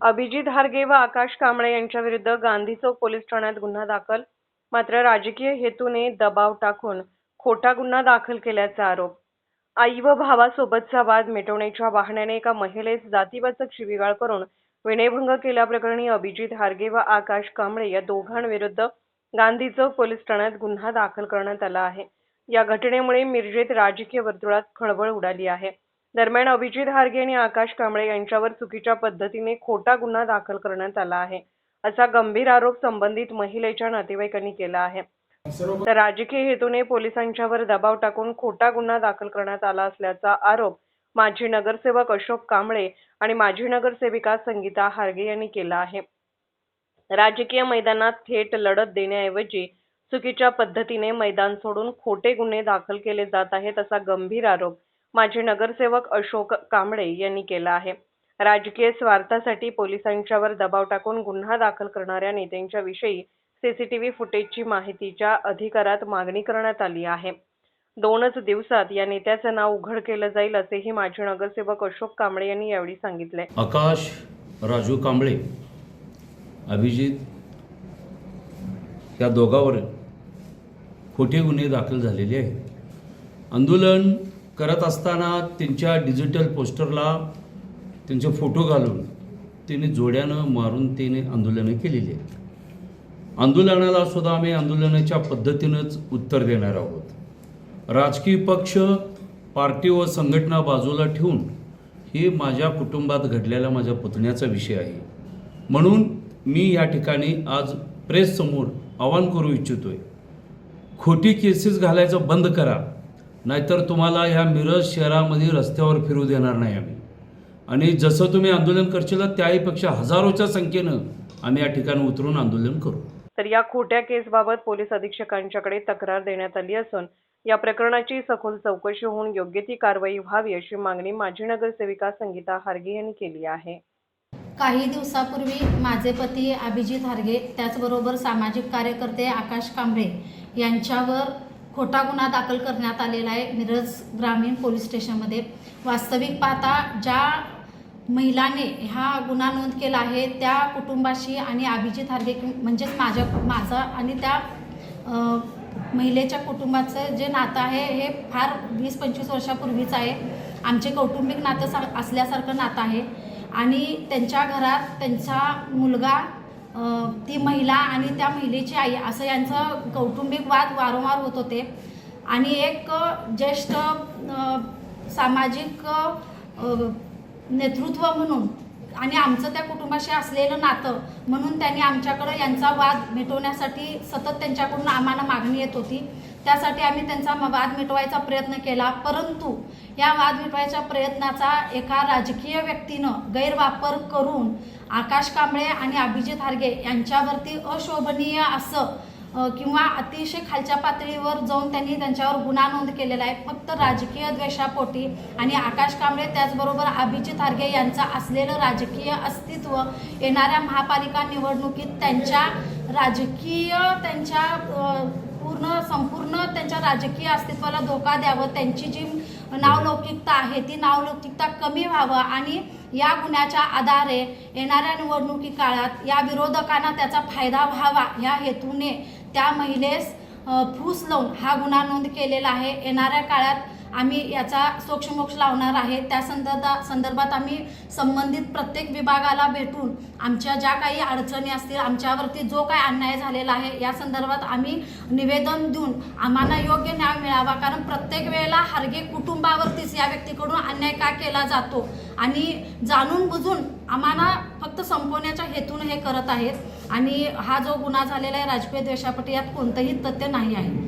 अभिजित हारगे व आकाश कांबळे यांच्याविरुद्ध गांधी चौक पोलीस ठाण्यात गुन्हा दाखल मात्र राजकीय हेतूने दबाव टाकून खोटा गुन्हा दाखल केल्याचा आरोप. आई व भावासोबतचा वाद मिटवण्याच्या बहाण्याने एका महिलेस जातीवाचक शिवीगाळ करून विनयभंग केल्याप्रकरणी अभिजित हारगे व आकाश कांबळे या दोघांविरुद्ध गांधी चौक पोलीस ठाण्यात गुन्हा दाखल करण्यात आला आहे. या घटनेमुळे मिरजेत राजकीय वर्तुळात खळबळ उडाली आहे. दरम्यान अभिजित हारगे आणि आकाश कांबळे यांच्यावर चुकीच्या पद्धतीने खोटा गुन्हा दाखल करण्यात आला आहे. असा गंभीर आरोप संबंधित महिलेच्या नातेवाईकांनी केला आहे. तर राजकीय हेतूने पोलिसांच्यावर दबाव टाकून खोटा गुन्हा दाखल करण्यात आला असल्याचा आरोप माजी नगरसेवक अशोक कांबळे आणि माजी नगरसेविका संगीता हारगे यांनी केला आहे. राजकीय मैदानात थेट लढत देण्याऐवजी चुकीच्या पद्धतीने मैदान सोडून खोटे गुन्हे दाखल केले जात आहेत असा गंभीर आरोप माजी नगरसेवक अशोक कांबळे यांनी केला आहे. राजकीय स्वार्थासाठी पोलिसांच्यावर दबाव टाकून गुन्हा दाखल करणाऱ्या नेत्यांच्या विषयी सीसीटीव्ही फुटेजची माहितीच्या अधिकारात मागणी करण्यात आली आहे. दोनच दिवसात या नेत्याचं नाव उघड केलं जाईल असेही माजी नगरसेवक अशोक कांबळे यांनी यावेळी सांगितले. आकाश राजू कांबळे अभिजित या दोघांवर खोटे गुन्हे दाखल झालेले आहेत. आंदोलन करत असताना त्यांच्या डिजिटल पोस्टरला त्यांचे फोटो घालून त्यांनी जोड्यानं मारून त्याने आंदोलनं केलेली आहेत. आंदोलनाला सुद्धा आम्ही आंदोलनाच्या पद्धतीनंच उत्तर देणार आहोत. राजकीय पक्ष पार्टी व संघटना बाजूला ठेवून हे माझ्या कुटुंबात घडलेला माझ्या पुतण्याचा विषय आहे. म्हणून मी या ठिकाणी आज प्रेससमोर आवाहन करू इच्छितो आहे खोटी केसेस घालायचं बंद करा. नाहीतर तुम्हाला ह्या मिरज शहरामध्ये रस्त्यावर फिरू देणार नाही आम्ही. आणि जसं तुम्ही आंदोलन करशील त्याहीपेक्षा हजारोच्या संख्येनं आम्ही या ठिकाणी उतरून आंदोलन करू. तर या खोट्या केसबाबत पोलीस अधीक्षकांच्याकडे तक्रार देण्यात आली असून या प्रकरणाची सखोल चौकशी होऊन योग्य ती कारवाई व्हावी अशी मागणी माजी नगरसेविका संगीता हारगे यांनी केली आहे. काही दिवसापूर्वी माझे पती अभिजित हारगे त्याचबरोबर सामाजिक कार्यकर्ते आकाश कांबळे यांच्यावर खोटा गुन्हा दाखल करण्यात आलेला आहे. मिरज ग्रामीण पोलीस स्टेशनमध्ये. वास्तविक पाहता ज्या महिलाने हा गुन्हा नोंद केला आहे त्या कुटुंबाशी आणि अभिजित हार्गे म्हणजेच माझ्या माझा आणि त्या महिलेच्या कुटुंबाचं जे नातं आहे हे फार वीस पंचवीस वर्षापूर्वीच आहे. आमचे कौटुंबिक नातं सा असल्यासारखं नातं आहे. आणि त्यांच्या घरात त्यांचा मुलगा ती महिला आणि त्या महिलेची आई असं यांचं कौटुंबिक वाद वारंवार होत होते. आणि एक ज्येष्ठ सामाजिक नेतृत्व म्हणून आणि आमचं त्या कुटुंबाशी असलेलं नातं म्हणून त्यांनी आमच्याकडं यांचा वाद मिटवण्यासाठी सतत त्यांच्याकडून आम्हाला मागणी येत होती. त्यासाठी आम्ही त्यांचा म- वाद मिटवायचा प्रयत्न केला. परंतु या वाद मिटवायच्या प्रयत्नाचा एका राजकीय व्यक्तीनं गैरवापर करून आकाश कांबळे आणि अभिजित हारगे यांच्यावरती अशोभनीय असं किंवा अतिशय खालच्या पातळीवर जाऊन त्यांनी त्यांच्यावर गुन्हा नोंद केलेला आहे. फक्त राजकीय द्वेषापोटी आणि आकाश कांबळे त्याचबरोबर अभिजित हारगे यांचं असलेलं राजकीय अस्तित्व येणाऱ्या महापालिका निवडणुकीत त्यांच्या राजकीय त्यांच्या पूर्ण संपूर्ण त्यांच्या राजकीय अस्तित्वाला धोका द्यावं त्यांची जी नावलौकिकता आहे ती नावलौकिकता कमी व्हावं आणि या गुन्ह्याच्या आधारे येणाऱ्या निवडणुकी काळात या विरोधकांना त्याचा फायदा व्हावा या हेतूने त्या महिलेस फूस लावून हा गुन्हा नोंद केलेला आहे. येणाऱ्या काळात आम्ही याचा सोक्षमोक्ष लावणार आहे. त्या संदर्भा संदर्भात आम्ही संबंधित प्रत्येक विभागाला भेटून आमच्या ज्या काही अडचणी असतील आमच्यावरती जो काय अन्याय झालेला आहे या संदर्भात आम्ही निवेदन देऊन आम्हाला योग्य न्याय मिळावा. कारण प्रत्येक वेळेला हार्गे कुटुंबावरतीच या व्यक्तीकडून अन्याय का केला जातो? आणि जाणून बुजून आम्हाला फक्त संपवण्याच्या हेतून हे करत आहेत. आणि हा जो गुन्हा झालेला आहे राजकीय द्वेषापटी यात कोणतंही तथ्य नाही आहे.